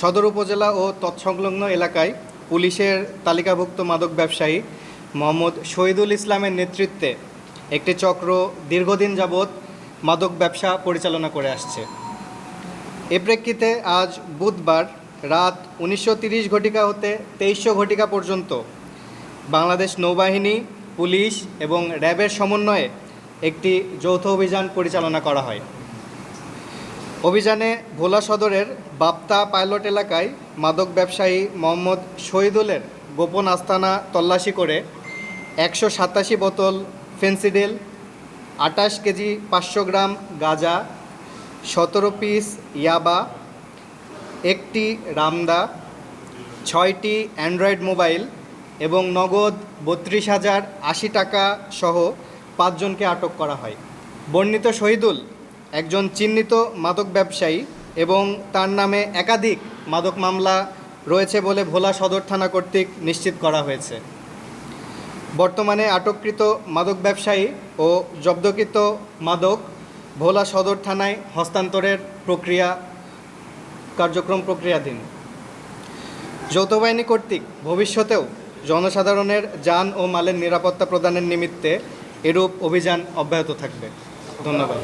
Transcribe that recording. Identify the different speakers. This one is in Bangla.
Speaker 1: সদর উপজেলা ও তৎসংলগ্ন এলাকায় পুলিশের তালিকাভুক্ত মাদক ব্যবসায়ী মোহাম্মদ শহীদুল ইসলামের নেতৃত্বে একটি চক্র দীর্ঘদিন যাবৎ মাদক ব্যবসা পরিচালনা করে আসছে। এ প্রেক্ষিতে আজ বুধবার রাত উনিশশো তিরিশ ঘটিকা হতে তেইশশো ঘটিকা পর্যন্ত বাংলাদেশ নৌবাহিনী পুলিশ এবং র্যাবের সমন্বয়ে একটি যৌথ অভিযান পরিচালনা করা হয়। অভিযানে ভোলা সদরের বাপ্তা পাইলট এলাকায় মাদক ব্যবসায়ী মোহাম্মদ শহীদুলের গোপন আস্তানা তল্লাশি করে একশো সাতাশি বোতল ফেন্সিডেল আটাশ কেজি পাঁচশো গ্রাম গাঁজা, সতেরো পিস ইয়াবা, একটি রামদা, ছয়টি অ্যান্ড্রয়েড মোবাইল এবং নগদ বত্রিশ হাজার আশি টাকা সহ পাঁচজনকে আটক করা হয়। বর্ণিত শহীদুল একজন চিহ্নিত মাদক ব্যবসায়ী এবং তার নামে একাধিক মাদক মামলা রয়েছে বলে ভোলা সদর থানা কর্তৃক নিশ্চিত করা হয়েছে। বর্তমানে আটককৃত মাদক ব্যবসায়ী ও জব্দকৃত মাদক ভোলা সদর থানায় হস্তান্তরের প্রক্রিয়া, কার্যক্রম প্রক্রিয়াধীন। যৌথ বাহিনী কর্তৃক ভবিষ্যতেও জনসাধারণের যান ও মালের নিরাপত্তা প্রদানের নিমিত্তে এরূপ অভিযান অব্যাহত থাকবে। ধন্যবাদ।